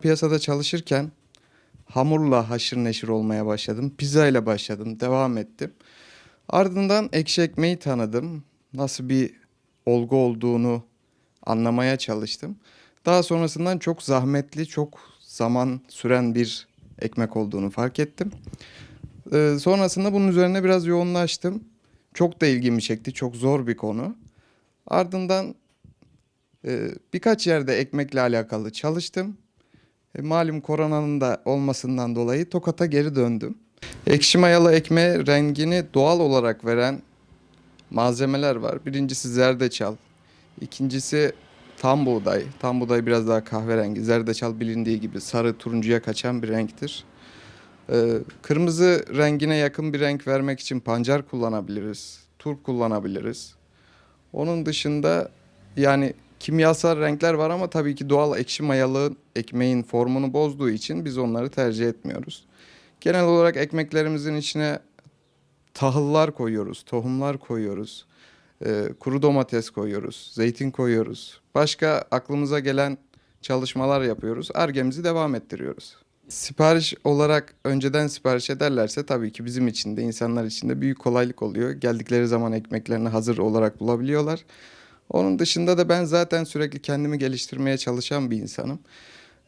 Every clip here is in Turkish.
Piyasada çalışırken hamurla haşır neşir olmaya başladım. Pizza ile başladım, devam ettim. Ardından ekşi ekmeği tanıdım. Nasıl bir olgu olduğunu anlamaya çalıştım. Daha sonrasından çok zahmetli, çok zaman süren bir ekmek olduğunu fark ettim. Ee, sonrasında bunun üzerine biraz yoğunlaştım. Çok da ilgimi çekti. Çok zor bir konu. Ardından e, birkaç yerde ekmekle alakalı çalıştım. E, malum koronanın da olmasından dolayı Tokat'a geri döndüm. Ekşi mayalı ekmeğe rengini doğal olarak veren malzemeler var. Birincisi zerdeçal. İkincisi tam buğday. Tam buğday biraz daha kahverengi. Zerdeçal bilindiği gibi sarı turuncuya kaçan bir renktir. Ee, kırmızı rengine yakın bir renk vermek için pancar kullanabiliriz. Turp kullanabiliriz. Onun dışında yani kimyasal renkler var ama tabii ki doğal ekşi mayalı ekmeğin formunu bozduğu için biz onları tercih etmiyoruz. Genel olarak ekmeklerimizin içine tahıllar koyuyoruz, tohumlar koyuyoruz, e, kuru domates koyuyoruz, zeytin koyuyoruz. Başka aklımıza gelen çalışmalar yapıyoruz. Argemizi devam ettiriyoruz. Sipariş olarak önceden sipariş ederlerse tabii ki bizim için de insanlar için de büyük kolaylık oluyor. Geldikleri zaman ekmeklerini hazır olarak bulabiliyorlar. Onun dışında da ben zaten sürekli kendimi geliştirmeye çalışan bir insanım.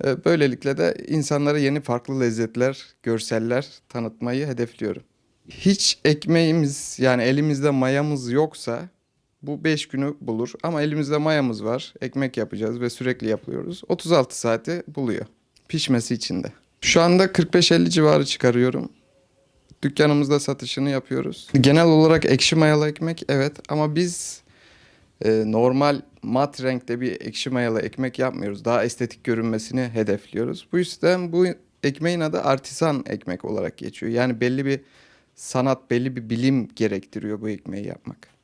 Ee, Böylelikle de insanlara yeni farklı lezzetler, görseller tanıtmayı hedefliyorum. Hiç ekmeğimiz yani elimizde mayamız yoksa bu 5 günü bulur ama elimizde mayamız var. Ekmek yapacağız ve sürekli yapıyoruz. 36 saati buluyor pişmesi için de. Şu anda 45-50 civarı çıkarıyorum. Dükkanımızda satışını yapıyoruz. Genel olarak ekşi mayalı ekmek evet ama biz e, normal mat renkte bir ekşi mayalı ekmek yapmıyoruz. Daha estetik görünmesini hedefliyoruz. Bu yüzden bu ekmeğin adı artisan ekmek olarak geçiyor. Yani belli bir sanat, belli bir bilim gerektiriyor bu ekmeği yapmak.